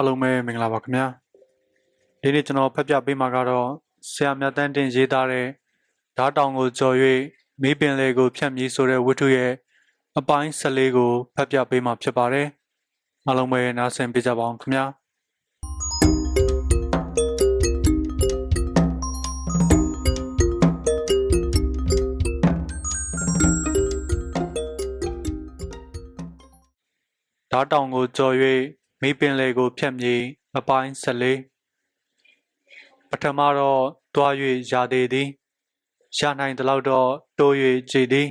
အားလုံးပဲမင်္ဂလာပါခင်ဗျာဒီနေ့ကျွန်တော်ဖတ်ပြပေးမှာကတော့ဆရာမြတ်တန်းတင်ရေးသားတဲ့ဓာတ်တောင်ကိုကြော်၍မီးပင်လေကို ဖြတ်မြည်ဆိုတဲ့ဝတ္ထုရဲ့အပိုင်း14ကိုဖတ်ပြပေးမှာဖြစ်ပါတယ်အားလုံးပဲနားဆင်ပေးကြပါအောင်ခင်ဗျာဓာတ်တောင်ကိုကြော်၍ မီးပင်လေကိုဖြတ်မြည်အပိုင်း14ပထမတော့တွား၍ရာသေးသည်ရနိုင်သလောက်တော့တိုး၍ကြည်သည်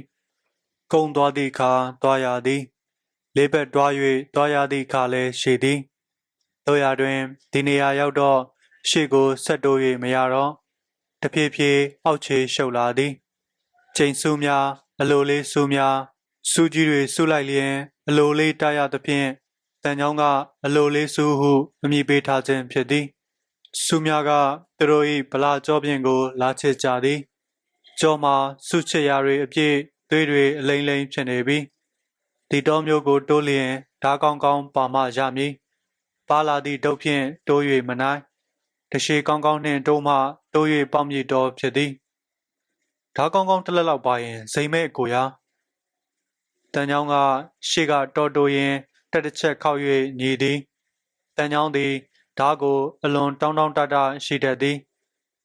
ကုံသွားသည့်အခါတွားရသည်လေးဘက်တွား၍တွားရသည့်အခါလည်းရှိသည်တို့ရတွင်ဒီနေရာရောက်တော့ရှေ့ကိုဆက်တိုး၍မရတော့တဖြည်းဖြည်းအောက်ခြေရှုပ်လာသည်ချိန်ဆူးများအလိုလေးဆူးများစူးကြီးတွေဆူးလိုက်လျင်အလိုလေးတရသဖြင့် တန်ချောင်းကအလိုလေးဆူးဟုအမည်ပေးထားခြင်းဖြစ်သည်ဆူးများကသူတို့၏ဗလာကြောပြင်ကို လာချစ်ကြသည်ကြောမှာဆုချစ်ရာတွေအပြည့်သွေးတွေအလိမ့်လိမ့်ဖြစ်နေပြီဒီတော်မျိုးကို တိုးလျင်ဓာကောင်းကောင်းပါမရမည်ပါလာသည့်တုတ်ဖြင့်တိုး၍မနိုင်တရှိကောင်းကောင်းနှင့်တိုးမှတိုး၍ပေါမြည်တော်ဖြစ်သည်ဓာကောင်းကောင်းတစ်လက်လောက်ပါရင်စိမ့်မဲ့ကိုရာတန်ချောင်းကရှေ့ကတော်တိုရင် တက်တစ်ချက်ခောက်၍ညီသည်တန်ချောင်းသည်ဓာကို အလွန်တောင်းတောင်းတတရှိတတ်သည်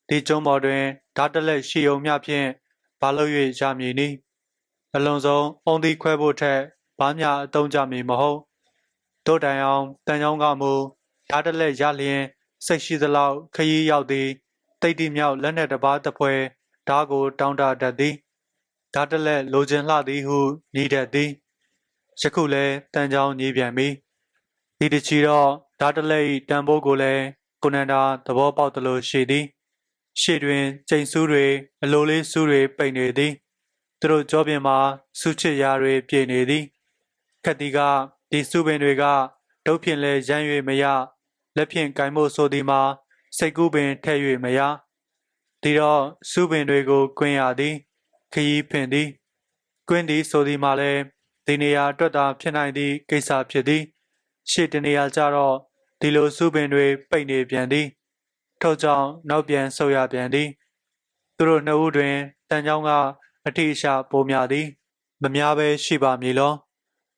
ဒီကျုံးပေါ်တွင်ဓာတက်လက်ရှိုံမျှဖြင့်ဘာလို့၍ရမည်နည်းအလွန်ဆုံးအုံသည်ခွဲဖို့ထက်ဘာမျှအသုံးကြမည်မဟုတ်တို့တိုင်အောင်တန်ချောင်းကမူဓာတက်လက်ရလျင်စိတ်ရှိသလောက်ခရီးရောက်သည်တိတ်တိမြောက်လက်နက်တစ်ပါးတစ်ဖွဲဓာကို တောင်းတတတ်သည်ဓာတက်လက်လိုချင်လှသည်ဟုညီတတ်သည် ယခုလည်းတန်ချောင်းညီပြန်ပြီဒီတချီတော့ဓာတက်လက်၏တန်ဖိုးကိုလည်းကိုနန္ဒာသဘောပေါက်သလိုရှိသည်ရှေ့တွင်ကျိန်ဆူးတွေအလိုလေးဆူးတွေပိတ်နေသည်သူတို့ကြောပြင်မှာဆုချစ်ရာတွေပြည့်နေသည်ခက်တီကဒီစုပင်တွေကဒုတ်ဖြင့်လဲရမ်း၍မရလက်ဖြင့်ကင်မို့ဆိုသည်မှာစိတ်ကူးပင်ထဲ့၍မရဒီတော့စုပင်တွေကိုကွင်းရသည်ခยีဖင်သည်ကွင်းသည်ဆိုသည်မှာလဲ ဒီနေရာအတွက်သာဖြစ်နိုင်သည့်ကိစ္စဖြစ်သည် ရှေ့တနေရာကြတော့ဒီလိုစုပင်တွေပိတ်နေပြန်သည်ထို့ကြောင့်နောက်ပြန်ဆုတ်ရပြန်သည် သူတို့နှစ်ဦးတွင်တန်ချောင်းကအထိအရှပိုများသည် မများပဲရှိပါမည်လော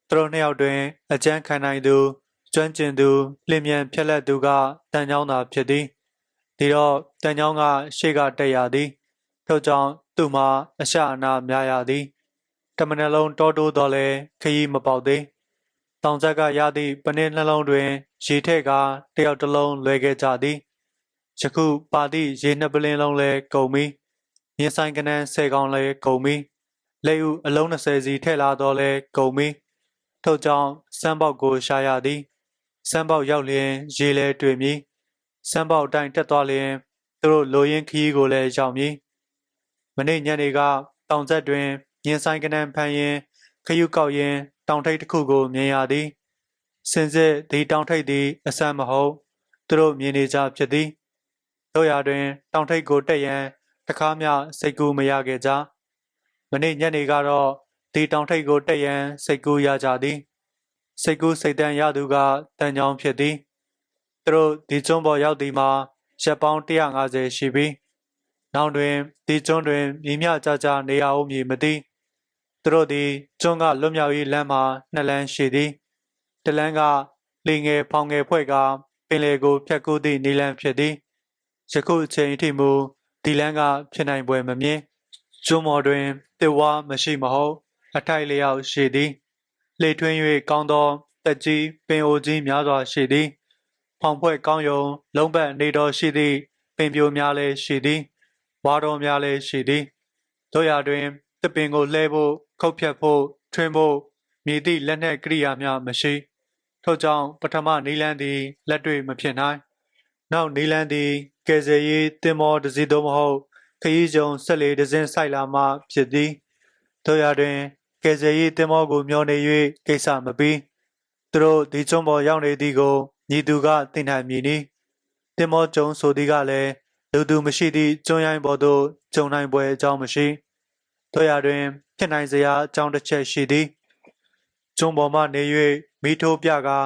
သူတို့နှစ်ယောက်တွင်အကျန်းခံနိုင်သူကျွမ်းကျင်သူလျင်မြန်ဖြက်လက်သူကတန်ချောင်းသာဖြစ်သည်ဒီတော့တန်ချောင်းကရှေ့ကတက်ရသည်ထို့ကြောင့်သူ့မှာအရှအနာများရသည် တမန်လုံးတောတိုးတော်လဲခရီးမပေါက်သေးတောင်ဆက်ကရသည့်ပနစ်နှလုံးတွင် ရေထက်ကတယောက်တစ်လုံးလွဲခဲ့ကြသည်ယခုပါသည့်ရေနှစ်ပလင်းလုံးလဲကုန်ပြီမြင်းဆိုင်ကနန်းဆယ်ကောင်လဲကုန်ပြီလက်ဥအလုံး20စီထည့်လာတော့လဲကုန်ပြီထို့ကြောင့်စမ်းပေါက်ကိုရှာရသည်စမ်းပေါက်ရောက်လျင်ရေလဲတွေ့မည်စမ်းပေါက်တိုင်းတက်သွားလျင်သူတို့လိုရင်းခီးကိုလည်းရောက်မည်မနေ့ညနေကတောင်ဆက်တွင် မြင်းဆိုင်ကနန်းဖန်ရင်ခရုကောက်ရင်တောင်ထိပ်တစ်ခုကိုမြင်ရသည်စင်စစ်ဒီတောင်ထိပ်သည်အဆန်းမဟုတ်သူတို့မြင်နေကြဖြစ်သည်တို့ရာတွင် တောင်ထိပ်ကိုတက်ရန်တခါမှစိတ်ကူးမရခဲ့ကြမနေ့ညနေကတော့ဒီတောင်ထိပ်ကိုတက်ရန်စိတ်ကူးရကြသည်စိတ်ကူးစိတ်တန်ရသူကတန်ချောင်းဖြစ်သည်သူတို့ဒီကျွန်းပေါ်ရောက်သည်မှာရက်ပေါင်း150ရှိပြီနောက်တွင်ဒီကျွန်းတွင်မြည်မြကြကြနေရအောင်မည်မသိ သူတို့သည်ကျွန်းကလွတ်မြောက်ရေးလမ်းမှာနှစ်လမ်းရှိသည်တလမ်းကလေငယ်ဖောင်ငယ်ဖွဲ့ကပင်လေကိုဖြတ်ကူးသည့်နေလမ်းဖြစ်သည်ယခုအချိန်အထိမူဒီလန်းကဖြစ်နိုင်ပွဲမမြင်ကျွန်းမော်တွင်တစ်ဝါမရှိမဟုတ်အထိုက်လျောက်ရှိသည်လေထွင်း၍ကောင်းသောတက်ကြီးပင်အိုကြီးများစွာရှိသည်ဖောင်ဖွဲ့ကောင်းယုံ လုံးပတ်နေတော်ရှိသည့်ပင်ပြိုများလည်းရှိသည်ဝါတော်များလည်းရှိသည်တို့ရာတွင်တပင်ကိုလှဲဖို့ ခုတ်ဖြတ်ဖို့ထွင်းဖို့မြည်သည့်လက်နက်ကိရိယာများမရှိထို့ကြောင့်ပထမနီလန်းသည်လက်တွေ့မဖြစ်နိုင်နောက်နီလန်းသည်ကယ်ဆယ်ရေးတင်မောတစ်စီးသို့မဟုတ်ခရီးကြုံဆက်လေတစ်စင်းဆိုင်လာမှဖြစ်သည်တို့ရာတွင်ကယ်ဆယ်ရေးတင်မောကိုမျောနေ၍ကိစ္စမပြီးသူတို့ဒီကျွန်းပေါ်ရောက်နေသည်ကိုညီသူကသိနိုင်မည်နီတင်မောကျုံဆိုသည်ကလည်းလူသူမရှိသည့်ကျွန်းရိုင်းပေါ်သို့ကျုံနိုင်ပွဲအကြောင်းမရှိ တို့ရာတွင် ဖြစ်နိုင်စရာအကြောင်းတစ်ချက်ရှိသည်ကျွန်းပေါ်မှနေ၍မိထိုးပြကာ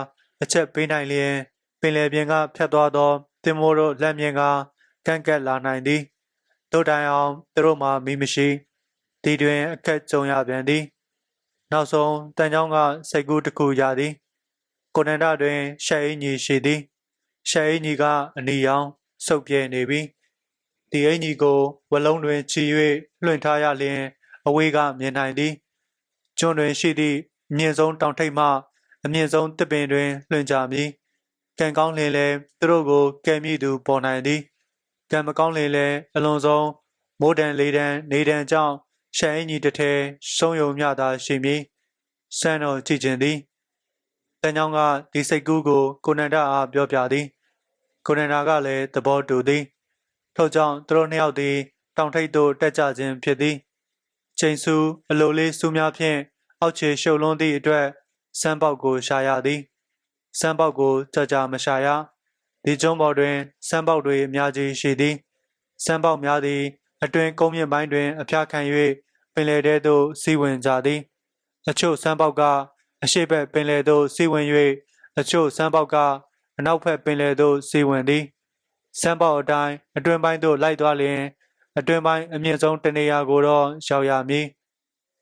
အချက်ပေးနိုင်လျင်ပင်လယ်ပြင်ကဖြတ်သွားသောတင်မိုးတို့လက်မြင်ကကန့်ကက်လာနိုင်သည်တို့တိုင်အောင်သူတို့မှမိမရှိဒီတွင်အခက်ကြုံရပြန်သည် နောက်ဆုံးတန်ချောင်းကစိတ်ကူးတစ်ခုရသည်ကိုနန္ဒတွင်ရှက်အင်းကြီးရှိသည်ရှက်အင်းကြီးကအနီရောင်စုပ်ပြဲနေပြီ ဒီအင်းကြီးကိုဝလုံးတွင်ချီ၍လွှင့်ထားရလျင် အဝေးကမြင်နိုင်သည်ကျွန်းတွင်ရှိသည့်အမြင့်ဆုံးတောင်ထိပ်မှ အမြင့်ဆုံးတစ်ပင်တွင်လွှင့်ကြမည်ကံကောင်းလျင်လည်းသူတို့ကိုကဲမိသူပေါ်နိုင်သည်ကံမကောင်းလျင်လည်းအလွန်ဆုံးမိုးတန်လေးတန်နေတန်ကြောင့်ရှမ်းအင်းကြီးတစ်ထဲဆုံးယုံမြသာရှိမည်စံတော်ကြည့်ခြင်းသည်တန်ချောင်းကဒီစိတ်ကူးကိုကိုနန္ဒအားပြောပြသည်ကိုနန္ဒာကလည်းသဘောတူသည် ထို့ကြောင့်သူတို့နှစ်ယောက်သည် တောင်ထိပ်သို့တက်ကြခြင်းဖြစ်သည်ချိန်စုအလိုလေးစူးများဖြင့်အောက်ခြေရှုပ်လွန်းသည့်အတွက်စမ်းပေါက်ကိုရှာရသည်စမ်းပေါက်ကိုကြကြမရှာရဒီကျုံးပေါ်တွင်စမ်းပေါက်တွေအများကြီးရှိသည်စမ်းပေါက်များသည် အတွင်ကုန်းမြင့်ပိုင်းတွင် အဖျားခံ၍ပင်လယ်ထဲသို့စီးဝင်ကြသည်အချို့စမ်းပေါက်ကအရှိဘက်ပင်လယ်သို့စီးဝင်၍အချို့စမ်းပေါက်ကအနောက်ဘက်ပင်လယ်သို့စီးဝင်သည် စမ်းပေါက်အတိုင်းအတွင်ပိုင်းသို့လိုက်သွားလျင်အတွင်ပိုင်းအမြင့်ဆုံးတနေရာကိုတော့ရောက်ရမည်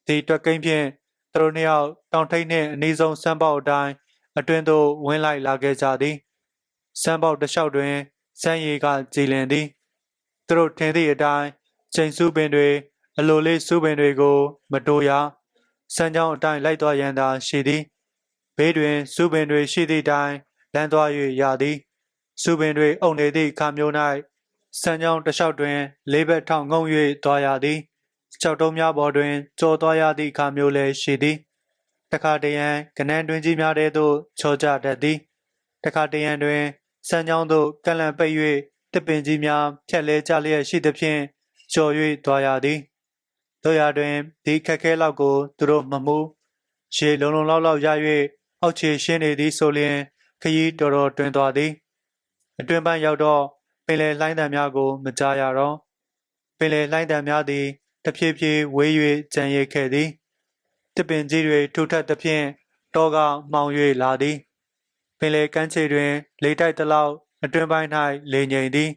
ဒီတွက်ကိန်းဖြင့်သူတို့နှစ်ယောက်တောင်ထိပ်နှင့်အနီးဆုံးစမ်းပေါက်အတိုင်းအတွင်သို့ဝင်လိုက်လာခဲ့ကြသည်စမ်းပေါက်တစ်လျှောက်တွင်စမ်းရည်ကကြည်လင်သည်သူတို့ထင်သည့်အတိုင်းချိန်စုပင်တွေအလိုလေးစုပင်တွေကို မတိုးရစမ်းကြောင်းအတိုင်းလိုက်သွားရန်သာရှိသည်ဘေးတွင်စုပင်တွေရှိသည့်တိုင်လမ်းသွား၍ရသည် စုပင်တွေအုံနေသည့်ခါမျိုး၌စမ်းကြောင်းတစ်လျှောက်တွင်လေးဘက်ထောင်ငုံ၍သွားရသည်ကြောက်တုံးများပေါ်တွင်ကြော်သွားရသည့်ခါမျိုးလည်းရှိသည်တခါတရံကနန်းတွင်ကြီးများထဲသို့ချောကြတတ်သည်တခါတရံတွင်စမ်းကြောင်းသို့ကလန်ပိတ်၍တပင်ကြီးများဖြက်လဲကြလျက်ရှိသဖြင့်ကျော်၍သွားရသည်တို့ရတွင်ဒီခက်ခဲလောက်ကိုသူတို့မမှုရေလုံလုံလောက်လောက်ရ၍အောက်ခြေရှင်းနေသည်ဆိုလျင်ခရီးတော်တော်တွင်သွားသည် အတွင်ပန်းရောက်တော့ပင်လယ်လှိုင်းတံများကို မကြားရတော့ပင်လယ်လှိုင်းတံများသည်တဖြည်းဖြည်းဝေး၍ကြံရစ်ခဲ့သည်တပင်ကြီးတွေထူထပ်သဖြင့်တောကမှောင်၍လာသည်ပင်လယ်ကမ်းခြေတွင် လေတိုက်သလောက်အတွင်ပိုင်း၌လေငိန်သည်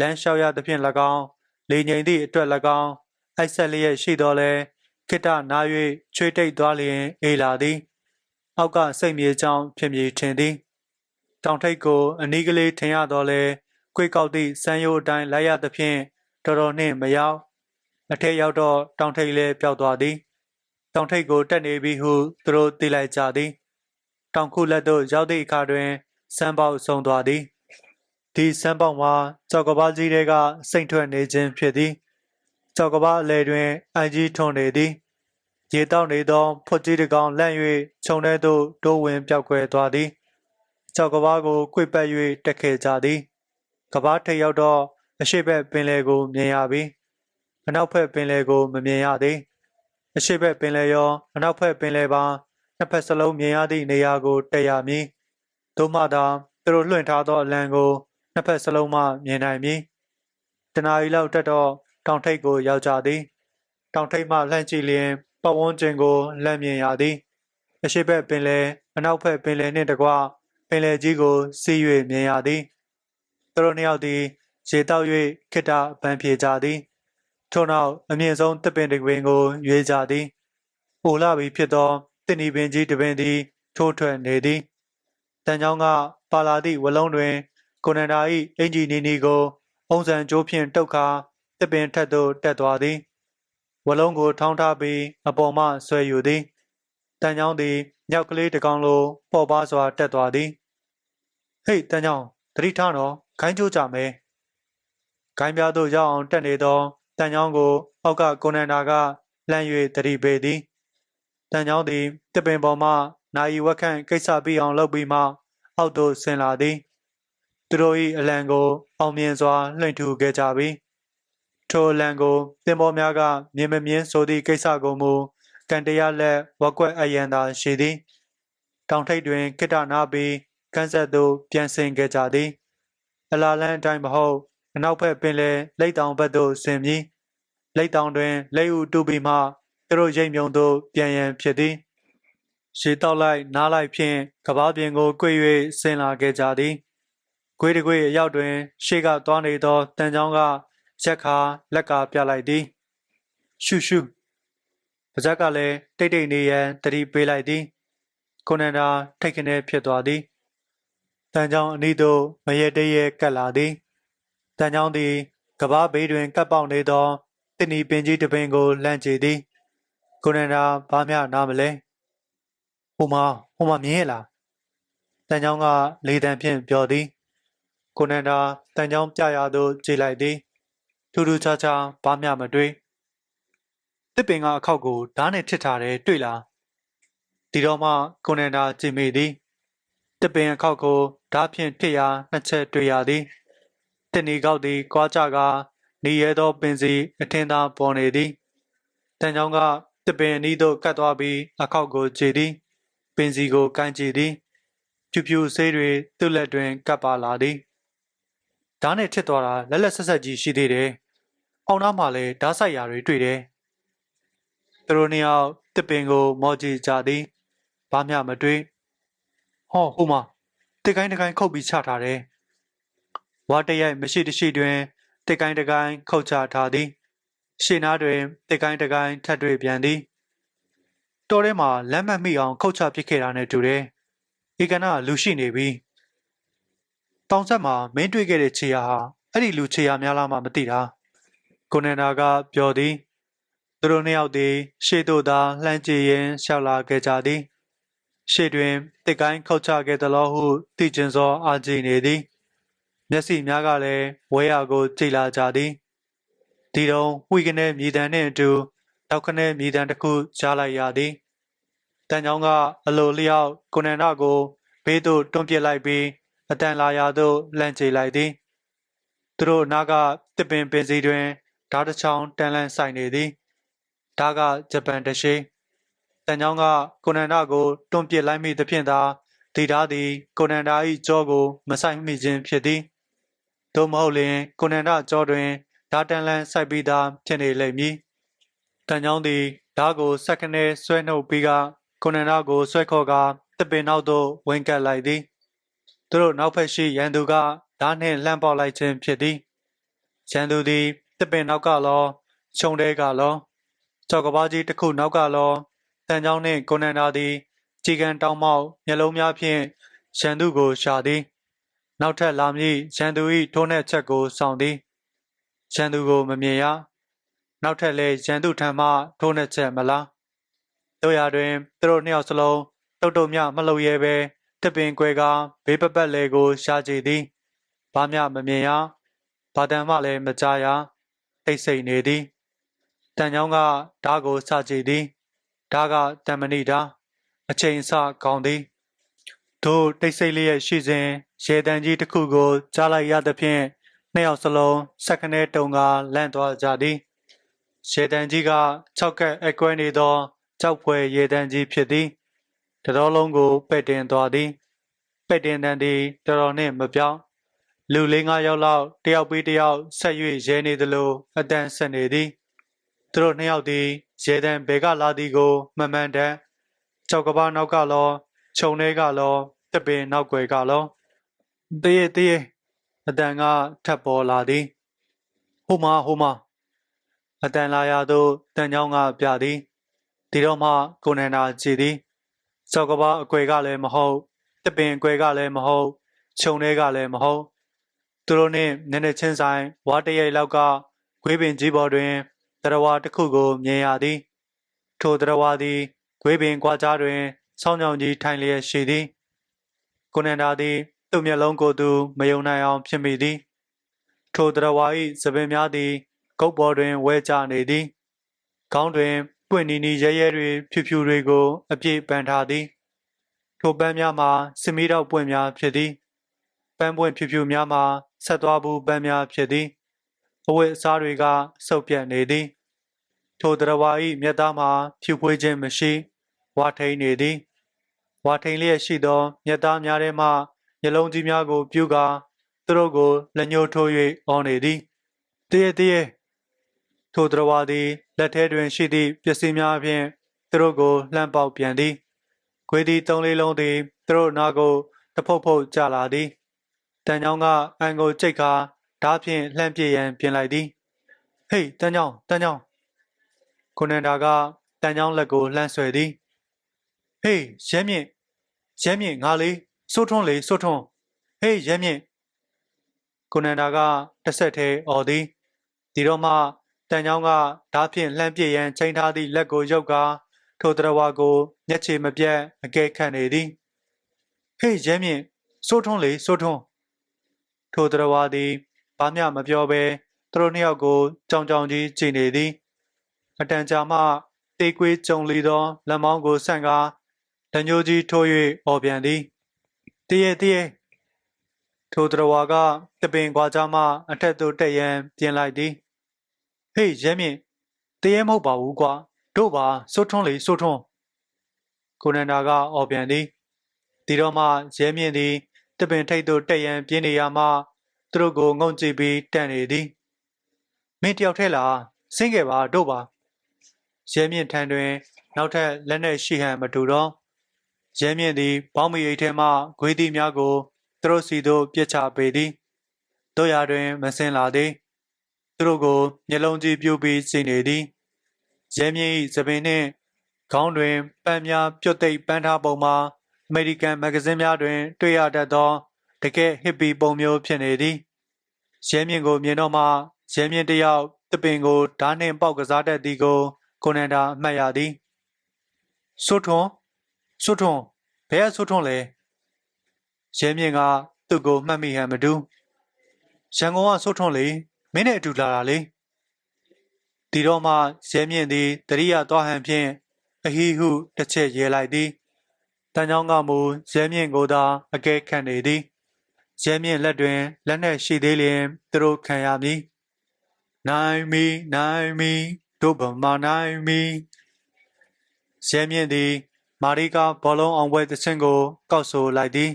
လမ်းလျှောက်ရသဖြင့်၎င်းလေငိန်သည့်အတွက်၎င်းအိုက်ဆက်လျက်ရှိတော်လဲခိတနာ၍ချွေတိတ်သွားလျင် အေးလာသည်အောက်ကစိတ်မြေကြောင်းဖြစ်မြေထင်သည် တောင်ထိပ်ကိုအနီးကလေးထင်ရတော့လဲကွေးကောက်သည့်စမ်းရိုးအတိုင်းလိုက်ရသဖြင့်တော်တော်နှင့်မရောက်အထက်ရောက်တော့တောင်ထိပ်လည်းပျောက်သွားသည်တောင်ထိပ်ကိုတက်နေပြီဟုသူတို့သိလိုက်ကြသည်တောင်ခုလက်သို့ရောက်သည့်အခါတွင်စမ်းပေါက်ဆုံးသွားသည်ဒီစမ်းပေါက်မှာကြောက်ကဘာကြီးတွေကစိတ်ထွက်နေခြင်းဖြစ်သည်ကြောက်ကဘာအလဲတွင်အန်ကြီးထွန်နေသည်ရေတောက်နေသောဖွတ်ကြီးတစ်ကောင်လန့်၍ခြုံထဲသို့တိုးဝင်ပြောက်ကွယ်သွားသည် ကြောက်ကဘာကိုကွေ့ပတ်၍တက်ခဲ့ကြသည်ကဘာထိပ်ရောက်တော့အရှိဘက်ပင်လယ်ကိုမြင်ရပြီအနောက်ဘက်ပင်လယ်ကိုမမြင်ရသည်အရှိဘက်ပင်လယ်ရောအနောက်ဘက်ပင်လယ်ပါနှစ်ဖက်စလုံးမြင်ရသည့်နေရာကိုတက်ရမည်သို့မှသာသူတို့လွှင့်ထားသောအလံကိုနှစ်ဖက်စလုံးမှမြင်နိုင်မည်တနားရီလောက်တက်တော့တောင်ထိပ်ကိုရောက်ကြသည် တောင်ထိပ်မှလှမ်းကြည့်လျင်ပတ်ဝန်းကျင်ကိုလှမ်းမြင်ရသည် အရှိဘက်ပင်လယ်အနောက်ဘက်ပင်လယ်နှင့်တကွပ င်လယ်ကြီးကိုစီး၍မြင်ရသည်သူတို့နှစ်ယောက်သည်ရေတောက်၍ခိတ္တပန်းပြေကြသည်ထို့နောက်အမြင့်ဆုံးတစ်ပင်တစ်ပင်ကိုရွေးကြသည်။အိုလာပြီဖြစ်သောတင်နီပင်ကြီးတစ်ပင်သည် ထိုးထွက်နေသည်။တန်ချောင်းကပါလာသည့်ဝလုံးတွင် ကိုနန္ဒာ၏အင်ဂျီနီနီကိုအုံစံကြိုးဖြင့်တုတ်ခါတစ်ပင်ထက်သို့တက်သွားသည်။ဝလုံးကိုထောင်းထားပြီးအပေါ်မှဆွဲယူသည်။တန်ချောင်းသည်ညောက်ကလေးတစ်ကောင်လိုပေါ်ပါစွာတက်သွားသည်။ ဟေ့တန်ချောင်းတတိထားတော့ခိုင်းကြိုးကြမယ်။ခိုင်းပြားသို့ရောက်အောင်တက်နေသောတန်ချောင်းကို အောက်ကကိုနန္ဒာကလှမ်း၍တတိပေသည်တန်ချောင်းသည်တပင်ပေါ်မှနာယီဝက်ခန့်ကိစ္စပြီးအောင်လုပ်ပြီးမှ အောက်သို့ဆင်းလာသည်သူတို့၏အလံကို အောင်မြင်စွာလွှင့်ထူခဲ့ကြပြီထိုအလံကိုတင်ပေါ်များကမြင်မမြင်ဆိုသည့်ကိစ္စကိုမူကန်တရားလက်ဝက်ကွက်အယံသာရှိသည် တောင်ထိပ်တွင်ကိတ္တနာပြီး ကန်းဆက်သို့ပြန်ဆင်ခဲ့ကြသည်အလာလန်းအတိုင်းမဟုတ်အနောက်ဘက်ပင်လယ်လိတ်တောင်ဘက်သို့ဆင်းပြီးလိတ်တောင်တွင်လိတ်ဥတူပြီးမှသူတို့ရိတ်မြုံသို့ပြန်ရန်ဖြစ်သည်ရေတောက်လိုက်နားလိုက်ဖြင့်ကဘာပြင်ကို꿰၍ဆင်းလာခဲ့ကြသည်။ကွေးတကွေအရောက်တွင် ရှေ့ကသွားနေသောတန်ချောင်းကရက်ခါလက်ကပြလိုက်သည်။ရှုရှုပါဇက်ကလည်းတိတ်တိတ်နေရန်တတိပေးလိုက်သည်။ကိုနန္ဒာထိတ်ခနဲဖြစ်သွားသည်။ တန်ချောင်းအနီးသို့မရေတရေကပ်လာသည်။တန်ချောင်းသည်ကဘာဘေးတွင်ကပ်ပေါက်နေသောတင်နီပင်ကြီးတစ်ပင်ကိုလှမ်းကြည့်သည်။ကိုနန္ဒာဘာမျှနားမလဲ။ဟိုမှာဟိုမှာမြင်ရဲ့လား။တန်ချောင်းကလေတံဖြင့်ပြောသည်။ကိုနန္ဒာတန်ချောင်းပြရာသို့ကြည့်လိုက်သည်။ထူးထူးခြားခြားဘာမျှမတွေ့။တစ်ပင်ကအခောက်ကိုဓာတ်နဲ့ထစ်ထားတယ်တွေ့လား။ဒီတော့မှကိုနန္ဒာကြည့်မိသည်။တစ်ပင်အခောက်ကို ဓာတ်ဖြင့်ထစ်ရာနှစ်ချက်တွေ့ရသည်။တဏီကောက်သည်ကွာကြကနေရဲသောပင်စီအထင်သာပေါ်နေသည်။တန်ချောင်းကတစ်ပင်အနီးသို့ကတ်သွားပြီးအခောက်ကိုခြေသည်။ပင်စီကိုကန်ကြည့်သည်။ဖြူဖြူဆေးတွေသူ့လက်တွင်ကပ်ပါလာသည်။ဓာတ်နဲ့ထစ်သွားတာလက်လက်ဆက်ဆက်ကြီးရှိသေးတယ်။အောင်းသားမှာလည်းဓာတ်ဆိုင်ရာတွေတွေ့တယ်။သူတို့နှစ်ယောက်တစ်ပင်ကိုမော်ကြည့်ကြသည်။ဘာမျှမတွေ့။ဟောဟိုမှာ တစ်ကိုင်းတစ်ကိုင်းခုတ်ပြီးချထားတယ်။ဝါတရိုက်မရှိတရှိတွင်တစ်ကိုင်းတစ်ကိုင်းခုတ်ချထားသည်။ရှေ့နားတွင်တစ်ကိုင်းတစ်ကိုင်းထပ်တွေ့ပြန်သည်။တော်ထဲမှာလမ်းမမိအောင်ခုတ်ချပစ်ခဲ့တာနဲ့တူတယ်။ဧကနာလူရှိနေပြီ။တောင်ဆက်မှာမင်းတွေ့ခဲ့တဲ့ခြေရာဟာအဲ့ဒီလူခြေရာများလားမှမသိတာ။ကိုနန္ဒာကပြောသည်။သူတို့နှစ်ယောက်သည်ရှေ့သို့သာလှမ်းကြည့်ရင်းရှောက်လာခဲ့ကြသည်။ ရှေ့တွင်တစ်ကိုင်းခုတ်ချခဲ့သလိုဟုသိကျင်သောအာကြည့်နေသည်။မျက်စိများကလည်းဝဲရကိုကြည့်လာကြသည်။ဒီတော့ဝိကနေမြေတံနှင့်အတူတောက်ခနဲမြေတံတစ်ခုကြားလိုက်ရသည်။တန်ချောင်းကအလိုလျောက်ကိုနန္ဒကိုဘေးသို့တွန်းပစ်လိုက်ပြီးအတန်လာရာသို့လှမ်းကြည့်လိုက်သည်။သူတို့အနားကတစ်ပင်ပင်စီတွင်ဓာတ်တစ်ချောင်းတန်လန့်ဆိုင်နေသည်။ဓာတ်ကဂျပန်တရှိ တန်ချောင်းကကိုနန္ဒကိုတွန်းပစ်လိုက်မိသဖြင့်သာဒီဓာတ်သည်ကိုနန္ဒ၏ကြောကိုမဆိုင်မိခြင်းဖြစ်သည်။သို့မဟုတ်လျှင်ကိုနန္ဒကြောတွင်ဓာတ်တန်လန့်ဆိုင်ပြီးသားဖြစ်နေလိမ့်မည်။တန်ချောင်းသည်ဓာတ်ကိုစက္ကနဲဆွဲနှုတ်ပြီးကကိုနန္ဒကိုဆွဲခေါ်ကာတစ်ပင်နောက်သို့ဝင်ကပ်လိုက်သည်။သူတို့နောက်ဖက်ရှိရန်သူကဓာတ်နှင့်လှမ်းပေါက်လိုက်ခြင်းဖြစ်သည်။ရန်သူသည်တစ်ပင်နောက်ကလောခြုံတဲကလောကြောက်ကဘာကြီးတစ်ခုနောက်ကလော တန်ချောင်းနှင့်ကိုနန္ဒာသည်ကြည်ကန်တောင်းမောက်မျက်လုံးများဖြင့်ရန်သူကိုရှာသည်။နောက်ထပ်လာမည့်ရန်သူ၏ထိုးနှက်ချက်ကိုစောင့်သည်။ရန်သူကိုမမြင်ရ။နောက်ထပ်လည်းရန်သူထံမှထိုးနှက်ချက်မလား။တို့ရာတွင်သူတို့နှစ်ယောက်စလုံးတုတ်တုတ်မြမလှုပ်ရဲပဲတပင်ကွဲကားဘေးပပတ်လေကိုရှာကြည့်သည်။ဘာမျှမမြင်ရ။ဘာတန်မှလည်းမကြားရ။တိတ်ဆိတ်နေသည်။တန်ချောင်းကဓာတ်ကိုစကြည့်သည်။ ဓာတ်ကတံမဏိတာအချိန်အစကောင်းသည်တို့တိတ်ဆိတ်လျက်ရှိစဉ်ရေတံကြီးတစ်ခုကိုကြားလိုက်ရသဖြင့်နှစ်ယောက်စလုံးစက္ကနဲတုံကလန့်သွားကြသည်ရေတံကြီးက၆ကက်အကွဲနေသောကြောက်ဖွယ်ရေတံကြီးဖြစ်သည်တတော်လုံးကိုပဲ့တင်သွားသည်ပဲ့တင်တန်သည်တော်တော်နှင့်မပြောင်းလူလေးငါးယောက်လောက်တယောက်ပြီးတယောက်ဆက်၍ရဲနေသလိုအတန်ဆက်နေသည် သူတို့နှစ်ယောက်သည်ရေတံဘဲကလာသည်ကိုမမှန်တမ်းကြောက်ကဘာနောက်ကလောခြုံထဲကလောတပင်နောက်ွယ်ကလောတရေတရေအတန်ကထပ်ပေါ်လာသည်ဟိုမှာဟိုမှာအတန်လာရသို့တန်ချောင်းကပြသည်ဒီတော့မှကိုနန္ဒာကြည်သည်ကြောက်ကဘာအကွယ်ကလည်းမဟုတ်တပင်အကွယ်ကလည်းမဟုတ်ခြုံထဲကလည်းမဟုတ်သူတို့နှင့်နည်းနည်းချင်းဆိုင်ဝါတရိပ်လောက်ကဂွေးပင်ကြီးပေါ်တွင် တရဝါတစ်ခုကိုမြင်ရသည် ထိုတရဝါသည်ဂွေးပင်ကွာကြားတွင်ဆောင်းကြောင်ကြီးထိုင်လျက်ရှိသည်ကိုနန္ဒာသည်သူ့မျက်လုံးကိုသူမယုံနိုင်အောင်ဖြစ်မိသည် ထိုတရဝါ၏သပင်များသည်ကုတ်ပေါ်တွင်ဝဲကျနေသည်ခေါင်းတွင်ပွင့်နီနီရဲရဲတွေဖြူဖြူတွေကို အပြည့်ပန်ထားသည်ထိုပန်းများမှာစမီတော့ပွင့်များဖြစ်သည်ပန်းပွင့်ဖြူဖြူများမှာဆက်သွားဘူးပန်းများဖြစ်သည် အဝတ်အစားတွေကစုပ်ပြတ်နေသည်ထိုတရဝါ၏မျက်သားမှာဖြူဖွေးခြင်းမရှိဝါထိန်နေသည်ဝါထိန်လျက်ရှိသောမျက်သားများထဲမှမျက်လုံးကြီးများကို ပြုကာသူတို့ကိုလက်ညှိုးထိုး၍အော်နေသည်တရေတရေထိုတရဝါသည်လက်ထဲတွင်ရှိသည့်ပစ္စည်းများဖြင့်သူတို့ကိုလှမ်းပေါက်ပြန်သည်ခွေးသည်သုံးလေးလုံးသည်သူတို့နာကိုတဖုတ်ဖုတ်ကြလာသည်တန်ချောင်းကအန်ကိုကြိတ်ကာ ဓားဖြင့်လှမ်းပစ်ရန်ပြင်လိုက်သည်ဟေးတန်ချောင်းတန်ချောင်းကိုနန္ဒာကတန်ချောင်းလက်ကိုလှမ်းဆွဲသည်ဟေးရဲမြင့်ရဲမြင့်ငါလေးစိုးထွန်းလေစိုးထွန်းဟေးရဲမြင့်ကိုနန္ဒာကတစ်ဆက်သေးអော်သည်ဒီတော့မှတန်ချောင်းကဓားဖြင့်လှမ်းပစ်ရန်ချိန်ထားသည့်လက်ကိုရုပ်ကာထိုတရဝါကိုမျက်ခြေမပြတ်အကဲခတ်နေသည်ဟေးရဲမြင့်စိုးထွန်းလေစိုးထွန်းထိုတရဝါသည် ဘာမျှမပြောဘဲသူတို့နှစ်ယောက်ကိုကြောင်ကြောင်ကြီးကြည့်နေသည်အတန်ကြာမှတေးကွေးကြုံလီသောလက်မောင်းကိုဆန့်ကားတညိုကြီးထိုး၍អော်ပြန်သည်တရေတရေထိုတရဝါကတပင်ကွာကြမှအထက်သို့တက်ရန်ပြင်လိုက်သည်ဟေးရဲမြင့်တရေမဟုတ်ပါဘူးကွာတို့ပါစိုးထွန်းလေစိုးထွန်းကိုနန္ဒာကအော်ပြန်သည်ဒီတော့မှရဲမြင့်သည်တပင်ထိပ်သို့တက်ရန်ပြင်းနေရမှ သူတို့ကိုငုံကြည့်ပြီးတန်နေသည်မင်းတယောက်ထဲလားဆင်းခဲ့ပါတို့ပါရဲမြင့်ထံတွင် နောက်ထပ်လက်နက်ရှိဟန်မတူတော့ရဲမြင့်သည်ဘောင်းမီအိတ်ထဲမှဂွေးသီးများကိုသူတို့စီသို့ပြစ်ချပေသည်တို့ရတွင်မစင်လာသည်သူတို့ကိုမျက်လုံးကြည့်ပြူပြီးစီနေသည်ရဲမြင့်၏သပင်နှင့်ခေါင်းတွင်ပန်းများပြုတ်သိပ်ပန်းထားပုံမှာအမေရိကန်မဂ္ဂဇင်းများတွင် တွေ့ရတတ်သော တကယ်ဟစ်ပီပုံမျိုးဖြစ်နေသည်ရဲမြင့်ကိုမြင်တော့မှရဲမြင့်တစ်ယောက်တပင်ကိုဓားနှင့်ပေါက်ကစားတတ်သည်ကိုကိုနန္ဒာအမှတ်ရသည်စွထွန်းစွထွန်းဘယ်ကစွထွန်းလဲရဲမြင့်ကသူ့ကိုမှတ်မိဟန်မတူရန်ကုန်ကစွထွန်းလေမင်းနဲ့အတူလာတာလေဒီတော့မှရဲမြင့်သည်တရိယာသွားဟန်ဖြင့်အဟိဟုတစ်ချက်ရဲလိုက်သည်တန်ချောင်းကမူရဲမြင့်ကိုသာအကဲခတ်နေသည် ရဲမြင့်လက်တွင်လက်နက်ရှိသေးလျင်သူတို့ခံရမည်နိုင်မီနိုင်မီတို့ဗမာနိုင်မီရဲမြင့်သည် မာရီကာဘောလုံးအောင်ပွဲသချင်းကို ကောက်ဆိုလိုက်သည်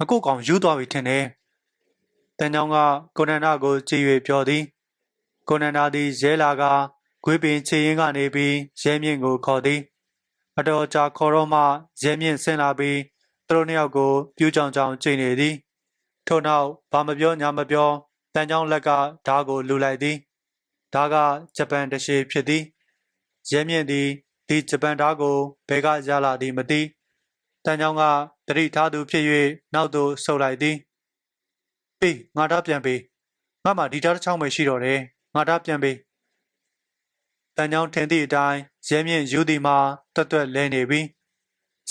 အကုတ်ကောင်ယူသွားပြီထင်တယ်တန်ချောင်းကကိုနန္ဒာကိုကြည်၍ပြောသည်ကိုနန္ဒာသည်ရဲလာကဂွေးပင်ခြေရင်းကနေပြီးရဲမြင့်ကိုခေါ်သည် အတော်ကြာခေါ်တော့မှရဲမြင့်ဆင်းလာပြီး သူတို့နှစ်ယောက်ကိုပြူးကြောင်ကြောင်ကြိတ်နေသည်ထို့နောက်ဘာမပြောညာမပြောတန်ချောင်းလက်ကဓားကိုလူလိုက်သည်ဓားကဂျပန်တရှိဖြစ်သည်ရဲမြင့်သည်ဒီဂျပန်ဓားကိုဘဲကရလာသည်မသိတန်ချောင်းကတတိထားသူဖြစ်၍နောက်သို့ဆုတ်လိုက်သည်ပေးငါဓားပြန်ပေးငါမှဒီဓားတစ်ချောင်းပဲရှိတော့တယ်ငါဓားပြန်ပေးတန်ချောင်းထင်သည့်အတိုင်းရဲမြင့်ယူသည်မှာတွတ်တွတ်လဲနေပြီ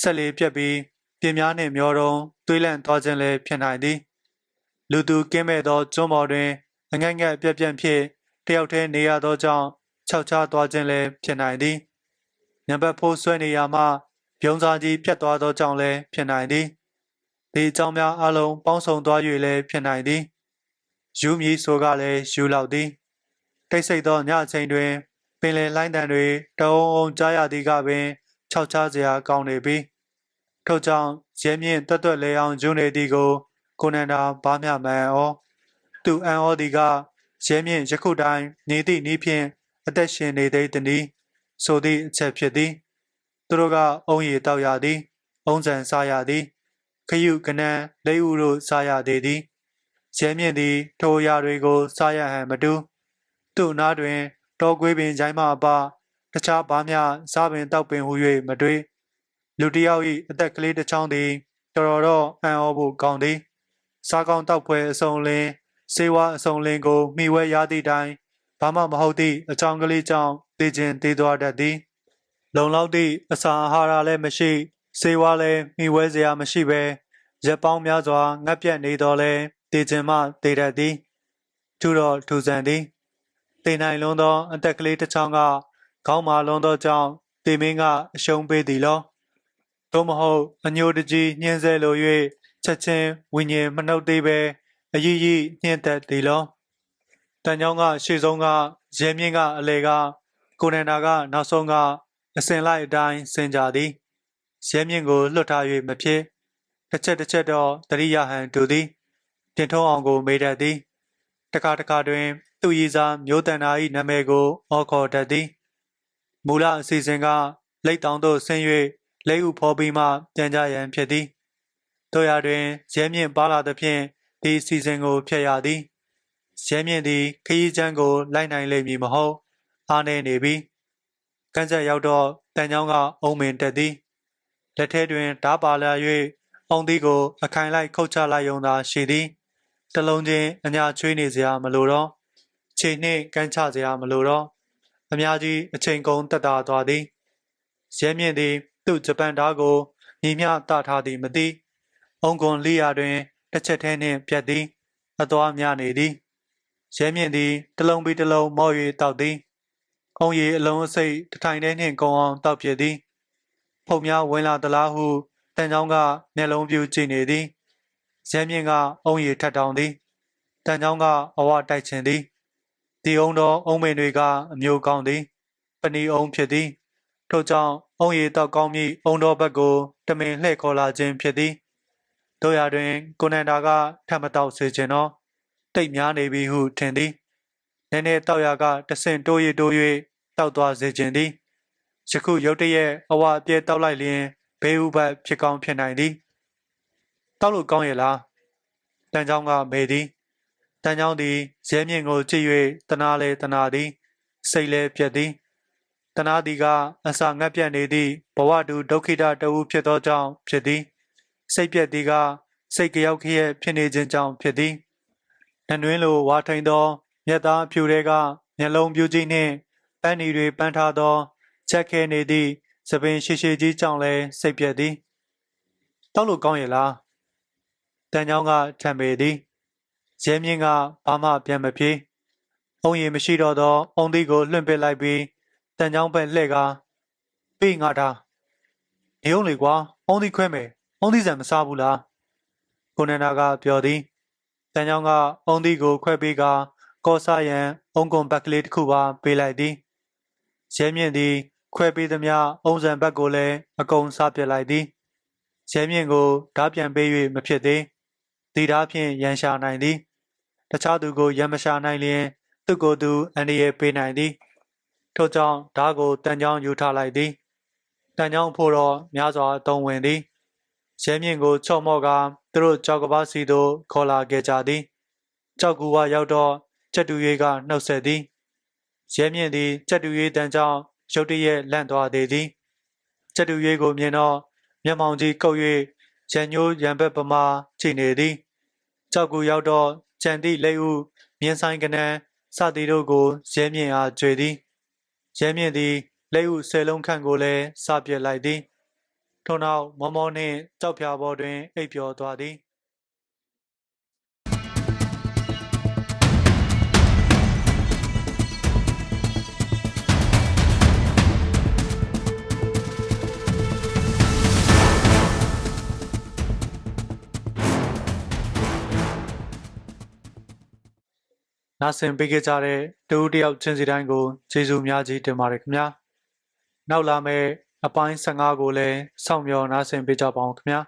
ဆက်လေးပြက်ပြီး ပြင်းများနှင့်မျောတော့တွေးလန့်သွားခြင်းလည်းဖြစ်နိုင်သည် လူသူကင်းမဲ့သောကျွန်းပေါ်တွင်အငတ်ငတ်ပြက်ပြန့်ဖြစ်တယောက်တည်းနေရသောကြောင့်ခြောက်ခြားသွားခြင်းလည်းဖြစ်နိုင်သည်နံပါတ်4ဆွဲနေရမှပြုံးစားကြီးပြတ်သွားသောကြောင့်လည်းဖြစ်နိုင်သည်ဒီအကြောင်းများအလုံးပေါင်းစုံသွား၍လည်းဖြစ်နိုင်သည်ယူမည်ဆိုကလည်းယူလောက်သည်တိတ်ဆိတ်သောညအချိန်တွင် ပင်လယ်လိုင်းတန်တွေတုံးအောင်ကြားရသည်ကပင်ခြောက်ခြားစရာကောင်းနေပြီ ထို့ကြောင့်ရဲမြင့်တွတ်တွတ်လဲအောင်ဂျွနေသည်ကို ကိုနန္ဒာဘာမျှမန်ဩသူအန်ဩသည်ကရဲမြင့်ယခုတိုင်နေသည့်နီးဖြင့်အသက်ရှင်နေသေးသည်ဆိုသည့်အချက်ဖြစ်သည်သူတို့ကအုံရည်တောက်ရသည် အုံးဆန်စားရသည်ခရုကနန်းလက်ဥတို့စားရသေးသည်ရဲမြင့်သည်ထိုအရာတွေကိုစားရဟန်မတူသူ့နားတွင် တော်ကွေးပင်ချိုင်းမအပတခြားဘာမျှစားပင်တောက်ပင်ဟု၍မတွေ့ လူတစ်ယောက်၏အသက်ကလေးတစ်ချောင်းသည်တော်တော်တော့အံ့ဩဖို့ကောင်းသည်စားကောင်းတောက်ပွဲအစုံလင်စေဝါအစုံလင်ကိုမိဝဲရသည့်တိုင်ဘာမှမဟုတ်သည့်အကြောင်းကလေးကြောင့်တည်ခြင်းတည်သွားတတ်သည်လုံလောက်သည့်အစာအာဟာရလည်းမရှိစေဝါလည်းမိဝဲစရာမရှိဘဲရက်ပေါင်းများစွာငတ်ပြတ်နေတော်လဲတည်ခြင်းမှတည်တတ်သည်ထူတော်ထူဆန်သည်တည်နိုင်လွန်းသောအသက်ကလေးတစ်ချောင်းကခေါင်းမာလွန်းသောကြောင့်တေမင်းကအရှုံးပေးသည်လော သို့မဟုတ်အညိုတကြီးညှင်းဆဲလို၍ချက်ချင်းဝိညာဉ်မနှုတ်သေးပဲအယီးယီညှင်းသက်သည်လောတန်ချောင်းကရှေ့ဆုံးကရဲမြင့်ကအလေကကိုနန္ဒာကနောက်ဆုံးကအစင်လိုက်အတိုင်းစင်ကြသည်ရဲမြင့်ကိုလွတ်ထား၍မဖြစ်တစ်ချက်တစ်ချက်တော့တရိယာဟန်တူသည်တင်ထုံးအောင်ကိုမေးတတ်သည်တခါတခါတွင် သူ့ရည်စားမျိုးတန်နာ၏နာမည်ကို အော်ခေါ်တတ်သည်မူလအစီအစဉ်ကလိတ်တောင်သို့ဆင်း၍ လက်ဥဖော်ပြီးမှပြန်ကြရန်ဖြစ်သည်တို့ရတွင်ရဲမြင့်ပါလာသဖြင့်ဒီစီစဉ်ကိုဖျက်ရသည်ရဲမြင့်သည်ခရီးချမ်းကိုလိုက်နိုင်လိမ့်မည်မဟုတ်အားနေနေပြီကန်းဆက်ရောက်တော့တန်ချောင်းကအုံမင်တက်သည်လက်ထဲတွင်ဓာပါလာ၍အုံသီးကို အခိုင်လိုက်ခုတ်ချလိုက်ရုံသာရှိသည်တလုံးချင်းအညာချွေးနေစရာမလိုတော့ချိန်နှင့်ကန်းချစရာမလိုတော့အများကြီးအချိန်ကုန်တက်တာသွားသည်ရဲမြင့်သည် သူ့ဂျပန်ဓာကိုညီမျှတထားသည်မသိအုံကွန်လီယာတွင်တစ်ချက်ထဲနှင့်ပြတ်သည်အသွားများနေသည်ရဲမြင့်သည်တလုံးပြီးတလုံးမော့၍တောက်သည်အုံရီအလုံးအစိတ်တစ်ထိုင်ထဲနှင့်ကုံအောင်တောက်ပြသည်ဖုံများဝင်လာသလားဟုတန်ချောင်းကမျက်လုံးပြူကြည့်နေသည်ရဲမြင့်ကအုံရီထက်တောင်သည်တန်ချောင်းကအဝတိုက်ချင်သည်ဒီအုံတော်အုံမင်တွေကအမျိုးကောင်းသည်ပဏီအုံဖြစ်သည်ထို့ကြောင့် အုံရီတောက်ကောင်းမိအုံတော်ဘက်ကိုတမင်လှည့်ခေါ်လာခြင်းဖြစ်သည်တို့ရတွင် ကိုနန္ဒာကထပ်မတောက်စေခြင်းတော့တိတ်များနေပြီဟုထင်သည်နည်းနည်းတောက်ရကတဆင့်တိုးရတိုး၍တောက်သွားစေခြင်းသည်ယခုရုတ်တရက်အဝအပြဲတောက်လိုက်လျင်ဘေးဥပတ်ဖြစ်ကောင်းဖြစ်နိုင်သည်တောက်လို့ကောင်းရဲ့လားတန်ချောင်းကမေသည်တန်ချောင်းသည်ရဲမြင့်ကိုကြည့်၍တနာလေတနာသည်စိတ်လဲပြက်သည် တနာသည်ကအစာငတ်ပြတ်နေသည့်ဘဝတူဒုက္ခိတတဝူဖြစ်သောကြောင့်ဖြစ်သည်စိတ်ပြက်သည်ကစိတ်ကြောက်ခရဲ့ဖြစ်နေခြင်းကြောင့်ဖြစ်သည်နှနှွင်းလိုဝါထိန်သောမျက်သားဖြူတွေကမျက်လုံးပြူကြီးနှင့်ပန်းနီတွေပန်းထားသောချက်ခဲနေသည့်သပင်ရှိရှိကြီးကြောင့်လည်းစိတ်ပြက်သည်တောက်လို့ကောင်းရဲ့လားတန်ချောင်းကထံပေသည်ရဲမြင့်ကဘာမှပြန်မပြေအုံရီမရှိတော့သောအုံသီးကိုလွှင့်ပစ်လိုက်ပြီး တန်ချောင်းဘက်လှည့်ကာပေးငါတာနေုံလေကွာအုံသီးခွဲမယ်အုံသီးစံမစားဘူးလားကိုနန္ဒာကပြောသည်တန်ချောင်းကအုံသီးကိုခွဲပေးကာကောဆာရန်အုံကွန်ဘက်ကလေးတစ်ခုပါပေးလိုက်သည်ရဲမြင့်သည်ခွဲပေးသမျှအုံစံဘက်ကိုလည်းအကုန်စားပစ်လိုက်သည်ရဲမြင့်ကိုဓာပြန်ပေး၍မဖြစ်သေးဒီဓာဖြင့်ရန်ရှာနိုင်သည် တခြားသူကိုရန်မရှာနိုင်လျင်သူကိုယ်သူအန္တရာယ်ပေးနိုင်သည် ထို့ကြောင့်ဓာကိုတန်ချောင်းယူထားလိုက်သည်တန်ချောင်းဖို့တော့များစွာအသုံးဝင်သည်ရဲမြင့်ကိုချော့မော့ကာသူတို့ကြောက်ကပားစီသို့ခေါ်လာခဲ့ကြသည်ကြောက်ကူဝရောက်တော့ချက်တူရွေးကနှုတ်ဆက်သည်ရဲမြင့်သည်ချက်တူရွေးတန်ချောင်းရုတ်တရက်လန့်သွားသေးသည်ချက်တူရွေးကိုမြင်တော့မျက်မှောင်ကြီးကုပ်၍ရန်ညိုးရန်ဘက်ပမာချိန်နေသည်ကြောက်ကူရောက်တော့ကြံသည့်လက်ဦးမြင်းဆိုင်ကနန်းစသည်တို့ကိုရဲမြင့်အားကြွေသည် ရဲမြင့်သည်လက်ဦးဆယ်လုံးခန့်ကိုလည်းစပြစ်လိုက်သည်ထို့နောက်မောမောနှင့်ကြောက်ဖြာပေါ်တွင်အိပ်ပျော်သွားသည် နာဆင်ပေးခဲ့ကြတဲ့တူတယောက်ချင်းစီတိုင်းကိုကျေးဇူးအများကြီးတင်ပါတယ်ခင်ဗျာနောက်လာမယ့်အပိုင်း15ကိုလည်းစောင့်မျှော်နားဆင်ပေးကြပါအောင်ခင်ဗျာ